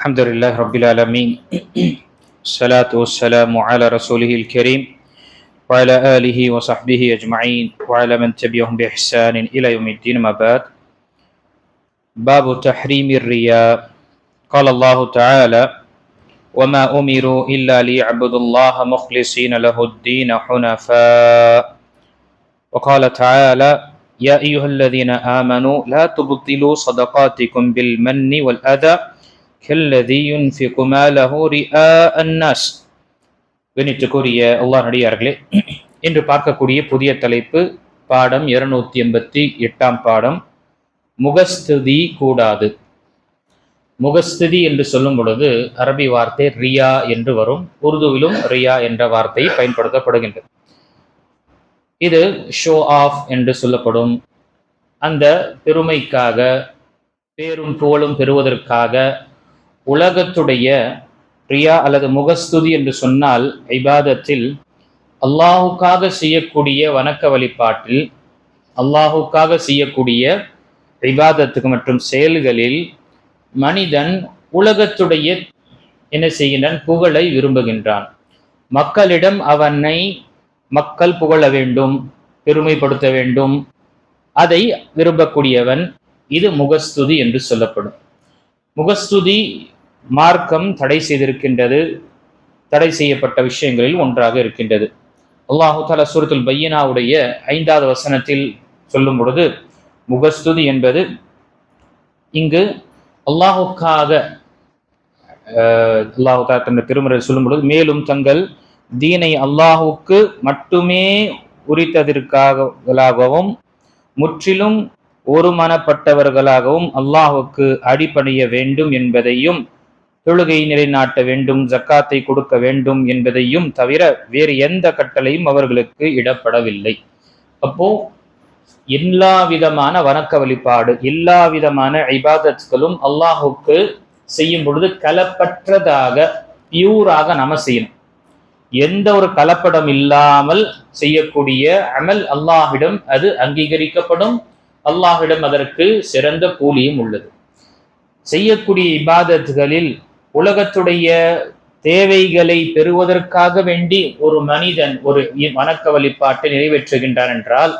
الحمد لله رب العالمين. الصلاة والسلام على رسوله الكريم وعلى آله وصحبه أجمعين وعلى من تبعهم بإحسان إلى يوم الدين ما بعد. باب تحريم الرياء. قال الله تعالى وما أمروا إلا ليعبدوا الله مخلصين له الدين حنفاء وقال تعالى يا أيها الذين آمنوا لا تبطلوا صدقاتكم بالمن والأذى كالذي ينفق ماله رئاء الناس கணித்துக்குரிய அல்லாஹ் நடிகார்களே இன்று பார்க்கக்கூடிய புதிய தலைப்பு பாடம் இருநூத்தி எண்பத்தி எட்டாம் பாடம் முகஸ்துதி கூடாது முகஸ்துதி என்று சொல்லும் பொழுது அரபி வார்த்தை ரியா என்று வரும் உருதுவிலும் ரியா என்ற வார்த்தை பயன்படுத்தப்படுகின்றது இது ஷோ ஆஃப் என்று சொல்லப்படும் அந்த பெருமைக்காக பேரும் புகழும் பெறுவதற்காக உலகத்துடைய ரியா அல்லது முகஸ்துதி என்று சொன்னால் ஐபாதத்தில் அல்லாஹுக்காக செய்யக்கூடிய வணக்க வழிபாட்டில் அல்லாஹுக்காக செய்யக்கூடிய ஐபாதத்துக்கு மற்றும் செயல்களில் மனிதன் உலகத்துடைய என்ன செய்கின்றான்? புகழை விரும்புகின்றான். மக்களிடம் அவனை மக்கள் புகழ வேண்டும் பெருமைப்படுத்த வேண்டும். அதை விரும்பக்கூடியவன் இது முகஸ்துதி என்று சொல்லப்படும். முகஸ்துதி மார்க்கம் தடை செய்திருக்கின்றது தடை செய்யப்பட்ட விஷயங்களில் ஒன்றாக இருக்கின்றது. அல்லாஹு தலா சூரத்துல் பையனாவுடைய ஐந்தாவது வசனத்தில் சொல்லும் பொழுது முகஸ்துதி என்பது இங்கு அல்லாஹுக்காக அல்லாஹு தாலா தன்னுடைய திருமுறை சொல்லும் பொழுது மேலும் தங்கள் தீனை அல்லாஹுக்கு மட்டுமே உரித்ததற்காகவும் முற்றிலும் ஒருமனப்பட்டவர்களாகவும் அல்லாஹுக்கு அடிப்படைய வேண்டும் என்பதையும் தொழுகை நிலைநாட்ட வேண்டும் ஜக்காத்தை கொடுக்க வேண்டும் என்பதையும் தவிர வேறு எந்த கட்டளையும் அவர்களுக்கு இடப்படவில்லை. அப்போ எல்லா விதமான வணக்க வழிபாடு எல்லா விதமான ஐபாதத்களும் அல்லாஹுக்கு செய்யும் பொழுது கலப்பற்றதாக பியூராக நாம செய்யணும். எந்த ஒரு கலப்படம் இல்லாமல் செய்யக்கூடிய அமல் அல்லாஹிடம் அது அங்கீகரிக்கப்படும். அல்லாஹிடம் அதற்கு சிறந்த கூலியும் உள்ளது. செய்யக்கூடிய இபாதத்துகளில் உலகத்துடைய தேவைகளை பெறுவதற்காக வேண்டி ஒரு மனிதன் ஒரு வணக்க வழிபாட்டை நிறைவேற்றுகின்றான் என்றால்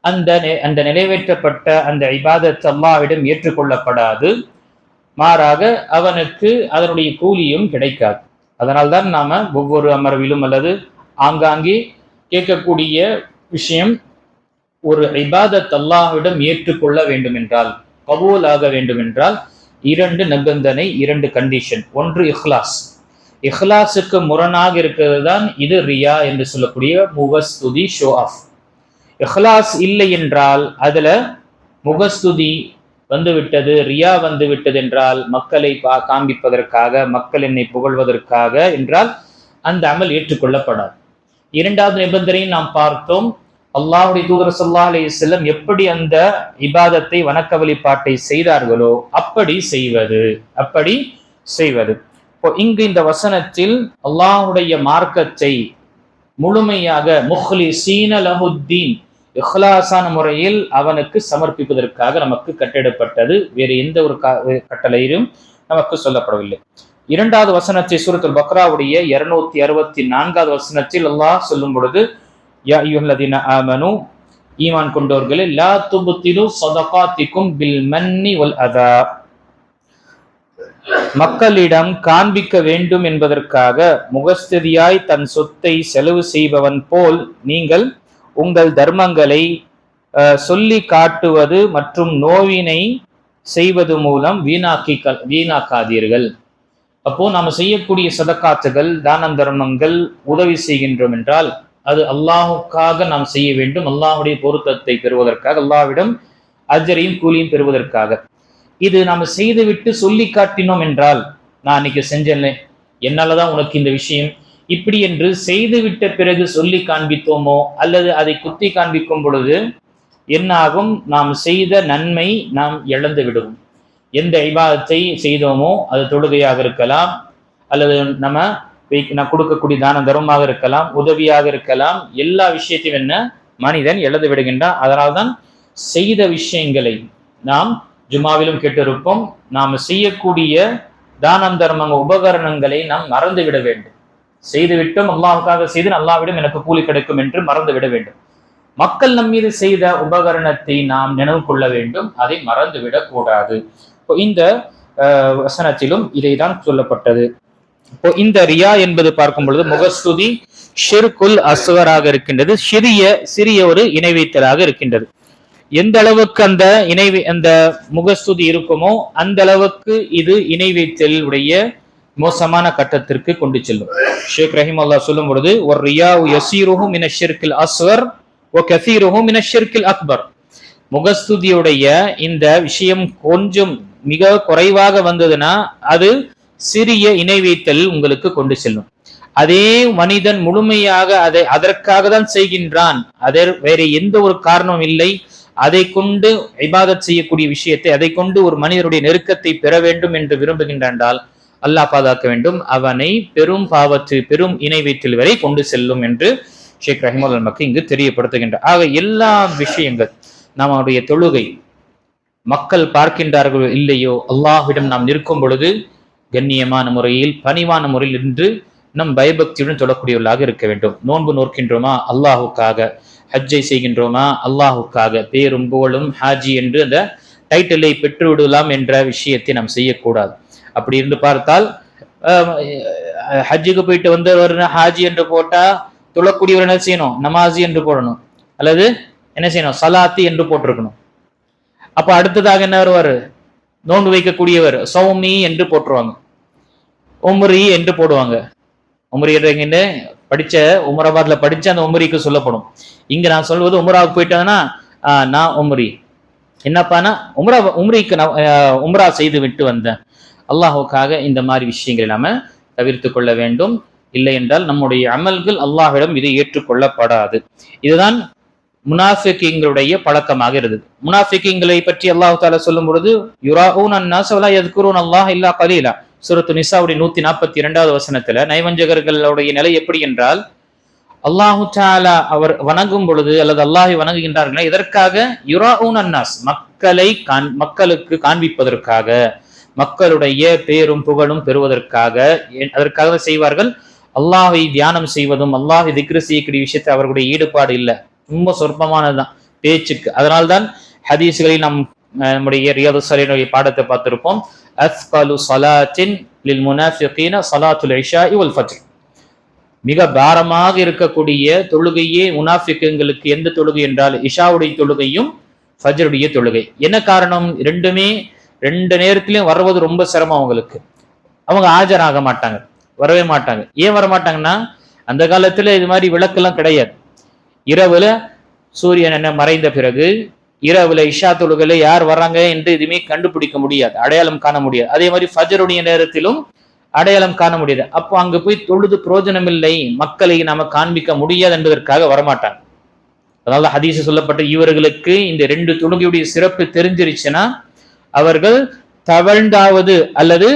அந்த அந்த நிறைவேற்றப்பட்ட அந்த இபாதத் அல்லாவிடம் ஏற்றுக்கொள்ளப்படாது. மாறாக அவனுக்கு அதனுடைய கூலியும் கிடைக்காது. அதனால்தான் நாம ஒவ்வொரு அமர்விலும் அல்லது ஆங்காங்கே கேட்கக்கூடிய விஷயம் ஒரு இபாதத் அல்லாவிடம் ஏற்றுக்கொள்ள வேண்டுமென்றால் கபூல் ஆக வேண்டுமென்றால் இரண்டு நிபந்தனை இரண்டு கண்டிஷன் ஒன்று இஹ்லாஸ். இஹ்லாஸுக்கு முரணாக இருக்கிறது தான் இது ரியா என்று சொல்லக்கூடிய முகஸ்துதி ஷோ ஆஃப் இஹ்லாஸ் இல்லை என்றால் அதில் முகஸ்துதி வந்துவிட்டது ரியா வந்து விட்டது என்றால் மக்களை காண்பிப்பதற்காக மக்கள் என்னை புகழ்வதற்காக என்றால் அந்த அமல் ஏற்றுக்கொள்ளப்படாது. இரண்டாவது நிபந்தனையும் நாம் பார்த்தோம் அல்லாஹுடைய தூதர் சொல்லா அலி செல்லம் எப்படி அந்த இபாதத்தை வணக்க வழிபாட்டை செய்தார்களோ அப்படி செய்வது அப்படி செய்வது. இப்போ இங்கு இந்த வசனத்தில் அல்லாஹுடைய மார்க்கத்தை முழுமையாக முஹ்லி சீனலஹுத்தீன் இஹ்லாசான முறையில் அவனுக்கு சமர்ப்பிப்பதற்காக நமக்கு கட்டிடப்பட்டது. வேறு எந்த ஒரு கட்டளையிலும் நமக்கு சொல்லப்படவில்லை. இரண்டாவது வசனத்தை சூரத்துல் பக்ராவுடைய இருநூத்தி அறுபத்தி நான்காவது வசனத்தில் அல்லாஹ் சொல்லும் பொழுது யா யுல்லதீன ஆமனு ஈமான் கொண்டவர்களே லா துபுத்திலு சதகாத்திக்கும் பில் மன்னி ஒல் அதா. மக்களிடம் காண்பிக்க வேண்டும் என்பதற்காக முகஸ்திதியாய் தன் சொத்தை செலவு செய்பவன் போல் நீங்கள் உங்கள் தர்மங்களை சொல்லி காட்டுவது மற்றும் நோவினை செய்வது மூலம் வீணாக்கி வீணாக்காதீர்கள். அப்போ நாம செய்யக்கூடிய சதக்காத்துகள் தான தர்மங்கள் உதவி செய்கின்றோம் என்றால் அது அல்லாஹுக்காக நாம் செய்ய வேண்டும். அல்லாஹுடைய பொருத்தத்தை பெறுவதற்காக அல்லாவிடம் அஜரையும் கூலியும் பெறுவதற்காக. இது நாம் செய்துவிட்டு சொல்லி காட்டினோம் என்றால் நான் அன்னைக்கு செஞ்சேன்ல என்னாலதான் உனக்கு இந்த விஷயம். இப்படி என்று செய்துவிட்ட பிறகு சொல்லி காண்பித்தோமோ அல்லது அதை குத்தி காண்பிக்கும் பொழுது என்னாகும்? நாம் செய்த நன்மை நாம் இழந்து விடுவோம். எந்த ஐபாதத்தை செய்தோமோ அது தொழுகையாக இருக்கலாம் அல்லது நம்ம நான் கொடுக்கக்கூடிய தான தர்மமாக இருக்கலாம் உதவியாக இருக்கலாம் எல்லா விஷயத்தையும் என்ன மனிதன் எழுத விடுகின்றான். அதனால்தான் செய்த விஷயங்களை நாம் ஜுமாவிலும் கேட்டிருப்போம். நாம் செய்யக்கூடிய தானம் தர்மங்க உபகரணங்களை நாம் மறந்து விட வேண்டும். செய்துவிட்டும் அல்லாவுக்காக செய்து அல்லாவிடம் எனக்கு கூலி கிடைக்கும் என்று மறந்து விட வேண்டும். மக்கள் நம் மீது செய்த உபகரணத்தை நாம் நினைவு கொள்ள வேண்டும். அதை மறந்து விடக்கூடாது. இந்த வசனத்திலும் இதை தான் சொல்லப்பட்டது. இப்போ இந்த ரியா என்பது பார்க்கும் பொழுது முகஸ்துதி ஷிர்குல் அஸ்வராக இருக்கின்றது. சிறிய சிறிய ஒரு இணை வைத்தலாக இருக்கின்றது. எந்த அளவுக்கு அந்த இணை அந்த முகஸ்துதி இருக்குமோ அந்த அளவுக்கு இது இணை வைத்தலுடைய மோசமான கட்டத்திற்கு கொண்டு செல்லும். ஷேக் ரஹிம் அல்லா சொல்லும் பொழுது ஒரு ரியா யசீருஹு மின ஷிர்கில் அஸ்வர் ஓ கசீருஹு மின ஷிர்கில் அக்பர். முகஸ்துதியுடைய இந்த விஷயம் கொஞ்சம் மிக குறைவாக வந்ததுன்னா அது சிறிய இணை வைத்தல் உங்களுக்கு கொண்டு செல்லும். அதே மனிதன் முழுமையாக அதை அதற்காக தான் செய்கின்றான். அதர் வேற எந்த ஒரு காரணமும் இல்லை. அதை கொண்டு இபாதத் செய்யக்கூடிய விஷயத்தை அதை கொண்டு ஒரு மனிதருடைய நெருக்கத்தை பெற வேண்டும் என்று விரும்புகின்றால் அல்லாஹ் பாதுகாக்க வேண்டும். அவனை பெரும் பாவத்து பெரும் இணை வைத்தல் வரை கொண்டு செல்லும் என்று ஷேக் ரஹிமுல் நமக்கு இங்கு தெரியப்படுத்துகின்றார் ஆக எல்லா விஷயங்கள் நம்முடைய தொழுகை மக்கள் பார்க்கின்றார்களோ இல்லையோ அல்லாஹ்விடம் நாம் நிற்கும் பொழுது கண்ணியமான முறையில் பணிவான முறையில் நின்று நம் பயபக்தியுடன் தொடக்கூடியவர்களாக இருக்க வேண்டும். நோன்பு நோக்கின்றோமா அல்லாஹுக்காக. ஹஜ்ஜை செய்கின்றோமா? அல்லாஹுக்காக. பேரும் புகழும் ஹாஜி என்று அந்த டைட்டிலை பெற்று விடலாம் என்ற விஷயத்தை நாம் செய்யக்கூடாது. அப்படி இருந்து பார்த்தால் ஹஜ்ஜுக்கு போயிட்டு வந்தவர் ஹாஜி என்று போட்டா தொழக்கூடியவர் என்ன செய்யணும்? நமாசி என்று போடணும். அல்லது என்ன செய்யணும்? சலாத்தி என்று போட்டிருக்கணும். அப்ப அடுத்ததாக என்ன வருவாரு? நோன்பு வைக்கக்கூடியவர் சௌமி என்று போட்டுருவாங்க. உமரி என்று போடுவாங்க. உமரி என்ற படிச்ச உமராபாத்ல படிச்ச அந்த உமரிக்கு சொல்லப்படும். இங்க நான் சொல்வது உமராவுக்கு போயிட்டேன்னா நான் உமரி. என்னப்பானா உம்ரா உம்ரிக்கு நான் உம்ரா செய்து விட்டு வந்தேன். அல்லாஹுக்காக இந்த மாதிரி விஷயங்களை நாம தவிர்த்து கொள்ள வேண்டும். இல்லை என்றால் நம்முடைய அமல்கள் அல்லாஹிடம் இது ஏற்றுக்கொள்ளப்படாது. இதுதான் முனாஃபிக்கிங்களுடைய பழக்கமாக இருந்தது. முனாஃபிக்கிங்களை பற்றி அல்லாஹு தாலா சொல்லும் பொழுது யுராஹூன் அன்னாஸ் அல்லாஹ் இல்லா கலீலா. சுரத்து நிசாவுடைய நூத்தி நாற்பத்தி இரண்டாவது வசனத்துல நைவஞ்சகர்களுடைய நிலை எப்படி என்றால் அல்லாஹு சாலா அவர் வணங்கும் பொழுது அல்லது அல்லாஹை வணங்குகின்றார்கள் இதற்காக யுராவுன் அன்னாஸ் மக்களை காண் மக்களுக்கு காண்பிப்பதற்காக மக்களுடைய பேரும் புகழும் பெறுவதற்காக எ- அதற்காக செய்வார்கள். அல்லாஹை தியானம் செய்வதும் அல்லாஹை திக்ரு செய்யக்கூடிய விஷயத்தை அவர்களுடைய ஈடுபாடு இல்லை. ரொம்ப சொற்பமானதுதான் பேச்சுக்கு. அதனால்தான் ஹதீஸ்களில் நம் நம்முடைய ரியாது சலீனுடைய பாடத்தை பார்த்திருப்போம். அஸ்கலு சலாத்தின் லில் முனாஃபிகீன சலாத்துல் இஷா இவல் ஃபஜ்ர். மிக பாரமாக இருக்கக்கூடிய தொழுகையே முனாஃபிக்குங்களுக்கு எந்த தொழுகை என்றால் இஷாவுடைய தொழுகையும் ஃபஜ்ருடைய தொழுகை. என்ன காரணம்? ரெண்டுமே ரெண்டு நேரத்திலையும் வர்றது ரொம்ப சிரமம் அவங்களுக்கு. அவங்க ஆஜராக மாட்டாங்க வரவே மாட்டாங்க. ஏன் வர மாட்டாங்கன்னா அந்த காலத்தில் இது மாதிரி விளக்கெல்லாம் கிடையாது. இரவில் சூரியன் என்ன மறைந்த பிறகு இரவுல இஷா தொழுகையில யார் வர்றாங்க என்று எதுவுமே கண்டுபிடிக்க முடியாது. அடையாளம் காண முடியாது. அதே மாதிரி ஃபஜருடைய நேரத்திலும் அடையாளம் காண முடியாது. அப்போ அங்க போய் தொழுது பிரயோஜனம் இல்லை மக்களை நாம காண்பிக்க முடியாது என்பதற்காக வரமாட்டாங்க. அதனால ஹதீஸ் சொல்லப்பட்ட இவர்களுக்கு இந்த ரெண்டு தொழுகையுடைய சிறப்பு தெரிஞ்சிருச்சுன்னா அவர்கள் தவழ்ந்தாவது அல்லது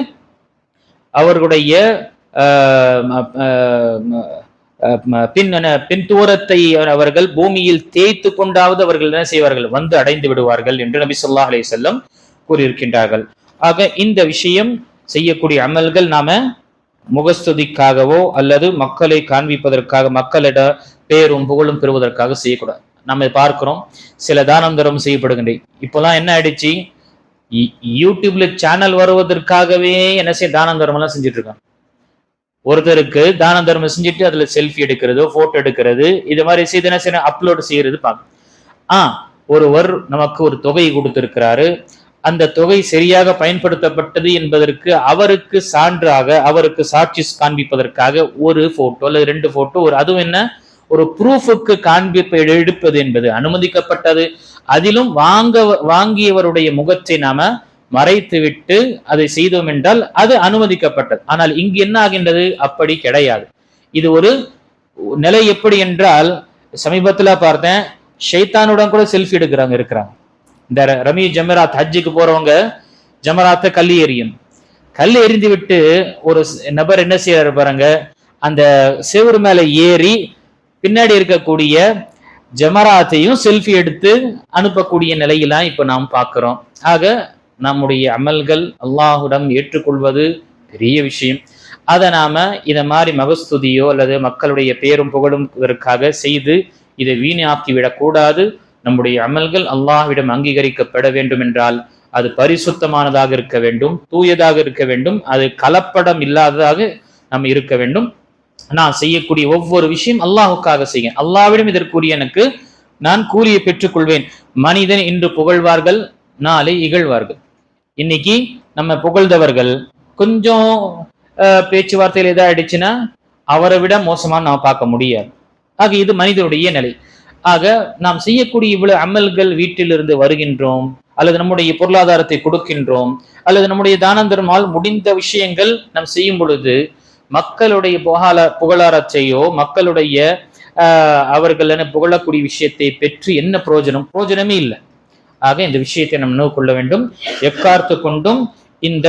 அவர்களுடைய பின் பின் தூரத்தை அவர்கள் பூமியில் தேய்த்து கொண்டாவது அவர்கள் என்ன செய்வார்கள் வந்து அடைந்து விடுவார்கள் என்று நபி சொல்லா அலி செல்லம் கூறியிருக்கின்றார்கள் ஆக இந்த விஷயம் செய்யக்கூடிய அமல்கள் நாம முகஸ்துதிக்காகவோ அல்லது மக்களை காண்பிப்பதற்காக மக்களிட பேரும் புகழும் பெறுவதற்காக செய்யக்கூடாது நம்ம பார்க்கிறோம் சில தானம் தரம் செய்யப்படுகின்ற இப்போலாம் என்ன ஆயிடுச்சு யூடியூப்ல சேனல் வருவதற்காகவே என்ன செய்ய தானம் தர்மம் எல்லாம் செஞ்சுட்டு இருக்காங்க ஒருத்தருக்கு தான தர்மம் செஞ்சுட்டு அதுல செல்ஃபி எடுக்கிறது போட்டோ எடுக்கிறது இது மாதிரி செய்து சின்ன அப்லோடு செய்யறது பார்க்க ஆ ஒருவர் நமக்கு ஒரு தொகை கொடுத்திருக்கிறாரு. அந்த தொகை சரியாக பயன்படுத்தப்பட்டது என்பதற்கு அவருக்கு சான்றாக அவருக்கு சாட்சி காண்பிப்பதற்காக ஒரு போட்டோ அல்லது ரெண்டு போட்டோ ஒரு அதுவும் என்ன? ஒரு ப்ரூஃபுக்கு காண்பிப்பை எடுப்பது என்பது அனுமதிக்கப்பட்டது. அதிலும் வாங்க வாங்கியவருடைய முகத்தை நாம மறைத்துவிட்டு அதை செய்தோம் என்றால் அது அனுமதிக்கப்பட்டது. ஆனால் இங்கு என்ன ஆகின்றது? அப்படி கிடையாது. இது ஒரு நிலை எப்படி என்றால் சமீபத்தில் பார்த்தேன் ஷைத்தானுடன் கூட செல்ஃபி எடுக்கிறாங்க இருக்கிறாங்க. இந்த ரமி ஜமராத் ஹஜ்ஜுக்கு போறவங்க ஜமராத்தை கல் எறியும் கல் எரிந்து விட்டு ஒரு நபர் என்ன செய்யறாரு பாருங்க அந்த செவரு மேல ஏறி பின்னாடி இருக்கக்கூடிய ஜமராத்தையும் செல்ஃபி எடுத்து அனுப்பக்கூடிய நிலையெல்லாம் இப்ப நாம் பார்க்கிறோம். ஆக நம்முடைய அமல்கள் அல்லாஹுடம் ஏற்றுக்கொள்வது பெரிய விஷயம். அதை நாம இதை மாதிரி மகஸ்துதியோ அல்லது மக்களுடைய பேரும் புகழும் இதற்காக செய்து இதை வீணாக்கி விடக்கூடாது நம்முடைய அமல்கள் அல்லாஹ்விடம் அங்கீகரிக்கப்பட வேண்டும் என்றால் அது பரிசுத்தமானதாக இருக்க வேண்டும் தூயதாக இருக்க வேண்டும் அது கலப்படம் இல்லாததாக நம்ம இருக்க வேண்டும். நான் செய்யக்கூடிய ஒவ்வொரு விஷயம் அல்லாஹுக்காக செய்ய அல்லாவிடம் இதற்குரிய எனக்கு நான் கூறிய பெற்றுக்கொள்வேன். மனிதன் இன்று புகழ்வார்கள் நாளை இகழ்வார்கள். இன்னைக்கு நம்ம புகழ்ந்தவர்கள் கொஞ்சம் பேச்சுவார்த்தையில் எதாவது ஆயிடுச்சுன்னா அவரை விட மோசமாக நாம் பார்க்க முடியாது. ஆக இது மனிதனுடைய நிலை ஆக நாம் செய்யக்கூடிய இவ்வளவு அமல்கள் வீட்டிலிருந்து வருகின்றோம் அல்லது நம்முடைய பொருளாதாரத்தை கொடுக்கின்றோம் அல்லது நம்முடைய தானந்தரமால் முடிந்த விஷயங்கள் நாம் செய்யும் பொழுது மக்களுடைய புகழ புகழாரத்தையோ மக்களுடைய அவர்கள் என புகழக்கூடிய விஷயத்தை பெற்று என்ன பிரயோஜனம்? பிரயோஜனமே இல்லை. ஆக இந்த விஷயத்தை நாம் நினைவு கொள்ள வேண்டும். எக்கார்த்து கொண்டும் இந்த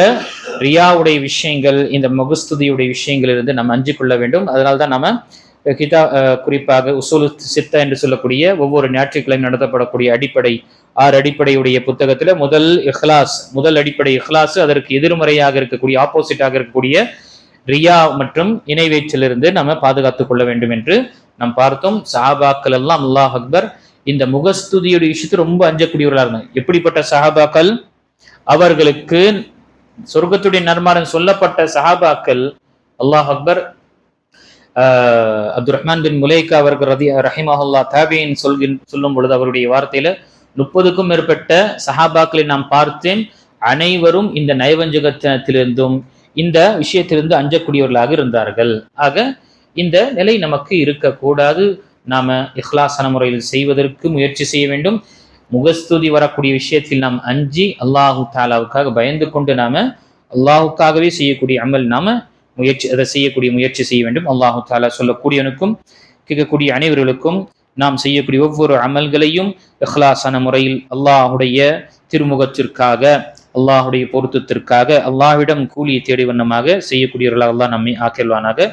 ரியாவுடைய விஷயங்கள் இந்த முகஸ்துதியுடைய விஷயங்களிலிருந்து நம்ம அஞ்சு கொள்ள வேண்டும். அதனால்தான் நம்ம கிதா குறிப்பாக உசூல் சித்தா என்று சொல்லக்கூடிய ஒவ்வொரு ஞாயிற்றுக்கிழமை நடத்தப்படக்கூடிய அடிப்படை ஆறு அடிப்படையுடைய புத்தகத்தில் முதல் இஹ்லாஸ் முதல் அடிப்படை இஹ்லாஸ் அதற்கு எதிர்மறையாக இருக்கக்கூடிய ஆப்போசிட்டாக இருக்கக்கூடிய ரியா மற்றும் இணைவேச்சிலிருந்து நம்ம பாதுகாத்துக் கொள்ள வேண்டும் என்று நாம் பார்த்தோம். சஹாபாக்கள் எல்லாம் அல்லாஹ் அக்பர் இந்த முகஸ்துதியுடைய விஷயத்து ரொம்ப அஞ்சக்கூடியவர்களாக இருந்தாங்க. எப்படிப்பட்ட சஹாபாக்கள்? அவர்களுக்கு சொர்க்கத்துடைய நர்மாரன் சொல்லப்பட்ட சஹாபாக்கள் அல்லாஹ் அக்பர் அப்துல் ரஹ்மான் பின் முலேகா அவர்கள் ரதி ரஹிமஹல்லா தாபியின் சொல்கின் சொல்லும் பொழுது அவருடைய வார்த்தையில முப்பதுக்கும் மேற்பட்ட சஹாபாக்களை நாம் பார்த்தேன். அனைவரும் இந்த நயவஞ்சகத்திலிருந்தும் இந்த விஷயத்திலிருந்து அஞ்சக்கூடியவர்களாக இருந்தார்கள். ஆக இந்த நிலை நமக்கு இருக்கக்கூடாது. நாம இஹ்லாசன முறையில் செய்வதற்கு முயற்சி செய்ய வேண்டும். முகஸ்துதி வரக்கூடிய விஷயத்தில் நாம் அஞ்சி அல்லாஹு தாலாவுக்காக பயந்து கொண்டு நாம அல்லாஹுக்காகவே செய்யக்கூடிய அமல் நாம முயற்சி அதை செய்யக்கூடிய முயற்சி செய்ய வேண்டும். அல்லாஹு தாலா சொல்லக்கூடியவனுக்கும் கேட்கக்கூடிய அனைவர்களுக்கும் நாம் செய்யக்கூடிய ஒவ்வொரு அமல்களையும் இஹ்லாசான முறையில் அல்லாஹுடைய திருமுகத்திற்காக அல்லாஹுடைய பொருத்தத்திற்காக அல்லாஹ்விடம் கூலியை தேடி வண்ணமாக செய்யக்கூடியவர்களாக அல்லாஹ் நம்மை ஆக்கல்வானாக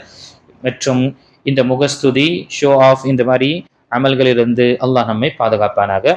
மற்றும் இந்த முகஸ்துதி ஷோ ஆஃப் இந்த மாதிரி அமல்களிலிருந்து அல்லாஹ் நம்மை பாதுகாப்பானாக